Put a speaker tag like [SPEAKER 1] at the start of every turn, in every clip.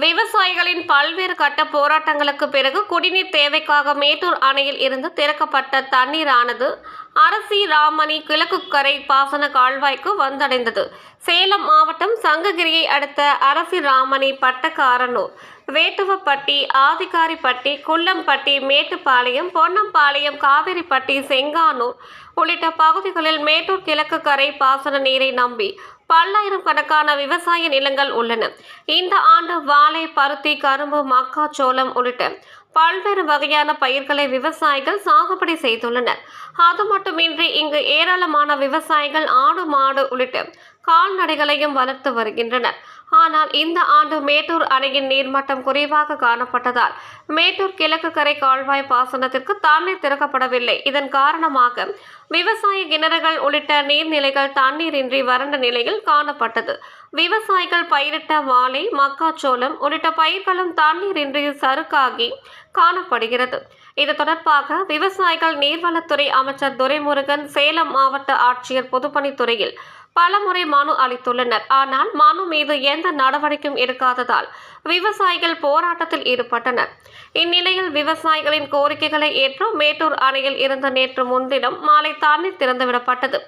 [SPEAKER 1] விவசாயிகளின் பல்வேறு கட்ட போராட்டங்களுக்கு பிறகு குடிநீர் தேவைக்காக மேட்டூர் அணையில் இருந்து திறக்கப்பட்ட தண்ணீரானது அரசி ராமணி கிழக்கு கரை பாசன கால்வாய்க்கு வந்தடைந்தது. சேலம் மாவட்டம் சங்ககிரியை அடுத்த அரசி ராமணி பட்டக்காரனூர் வேட்டுவப்பட்டி ஆதிகாரிப்பட்டி குள்ளம்பட்டி மேட்டுப்பாளையம் பொன்னம்பாளையம் காவிரிப்பட்டி செங்கானூர் உள்ளிட்ட பகுதிகளில் மேட்டூர் கிழக்கு கரை பாசன நீரை நம்பி பல்லாயிரம் கணக்கான விவசாய நிலங்கள் உள்ளன. இந்த ஆண்டு வாழை பருத்தி கரும்பு மக்காச்சோளம் உள்ளிட்ட பல்வேறு வகையான பயிர்களை விவசாயிகள் சாகுபடி செய்துள்ளனர். அது மட்டுமின்றி இங்கு ஏராளமான விவசாயிகள் ஆடு மாடு உள்ளிட்ட கால்நடைகளையும் வளர்த்து வருகின்றனர். ஆனால் இந்த ஆண்டு மேட்டூர் அணையின் நீர்மட்டம் குறைவாக காணப்பட்டதால் மேட்டூர் கிழக்கு கரை கால்வாய் பாசனத்திற்கு தண்ணீர் திறக்கப்படவில்லை. இதன் காரணமாக விவசாய கிணறுகள் உள்ளிட்ட நீர்நிலைகள் தண்ணீரின்றி வறண்ட நிலையில் காணப்பட்டது. விவசாயிகள் பயிரிட்ட வாழை மக்காச்சோளம் உள்ளிட்ட பயிர்களும் தண்ணீரின்றி சறுக்காகி காணப்படுகிறது. இது தொடர்பாக விவசாயிகள் நீர்வளத்துறை அமைச்சர் துரைமுருகன் சேலம் மாவட்ட ஆட்சியர் பொதுப்பணித்துறையில் பலமுறை மனு அளித்துள்ளனர். ஆனால் மனு மீது எந்த நடவடிக்கையும் எடுக்காததால் விவசாயிகள் போராட்டத்தில் ஈடுபட்டனர். இந்நிலையில் விவசாயிகளின் கோரிக்கைகளை ஏற்று மேட்டூர் அணையில் இருந்த நேற்று முன்தினம் மாலை தண்ணீர் திறந்துவிடப்பட்டது.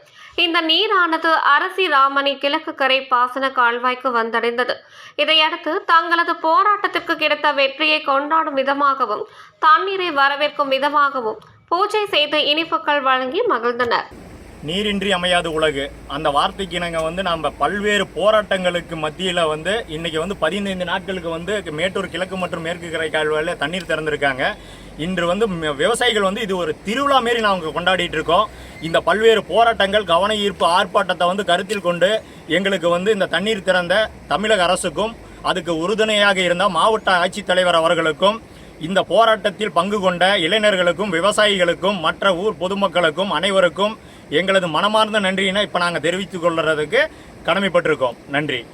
[SPEAKER 1] இந்த நீரானது அரசி ராமணி கிழக்கு கரை பாசன கால்வாய்க்கு வந்தடைந்தது. இதையடுத்து தங்களது போராட்டத்திற்கு கிடைத்த வெற்றியை கொண்டாடும் விதமாகவும் தண்ணீரை வரவேற்கும் விதமாகவும் பூஜை செய்து இனிப்புகள் வழங்கி மகிழ்ந்தனர்.
[SPEAKER 2] நீரின்றி அமையாது உலகு. அந்த வார்த்தைக்கு நாங்கள் வந்து நம்ம பல்வேறு போராட்டங்களுக்கு மத்தியில் வந்து இன்றைக்கி வந்து பதினைந்து நாட்களுக்கு வந்து மேட்டூர் கிழக்கு மற்றும் மேற்கு கரை கால்வாயில் தண்ணீர் திறந்திருக்காங்க. இன்று வந்து ம- விவசாயிகள் வந்து இது ஒரு திருவிழா மாரி நாங்கள் கொண்டாடிட்டு இருக்கோம். இந்த பல்வேறு போராட்டங்கள் கவன ஈர்ப்பு ஆர்ப்பாட்டத்தை வந்து கருத்தில் கொண்டு எங்களுக்கு வந்து இந்த தண்ணீர் திறந்த தமிழக அரசுக்கும் அதுக்கு உறுதுணையாக இருந்த மாவட்ட ஆட்சித்தலைவர் அவர்களுக்கும் இந்த போராட்டத்தில் பங்கு கொண்ட இளைஞர்களுக்கும் விவசாயிகளுக்கும் மற்ற ஊர் பொதுமக்களுக்கும் அனைவருக்கும் எங்களது மனமார்ந்த நன்றியினை இப்போ நாங்கள் தெரிவித்துக் கொள்கிறதுக்கு கடமைப்பட்டிருக்கோம். நன்றி.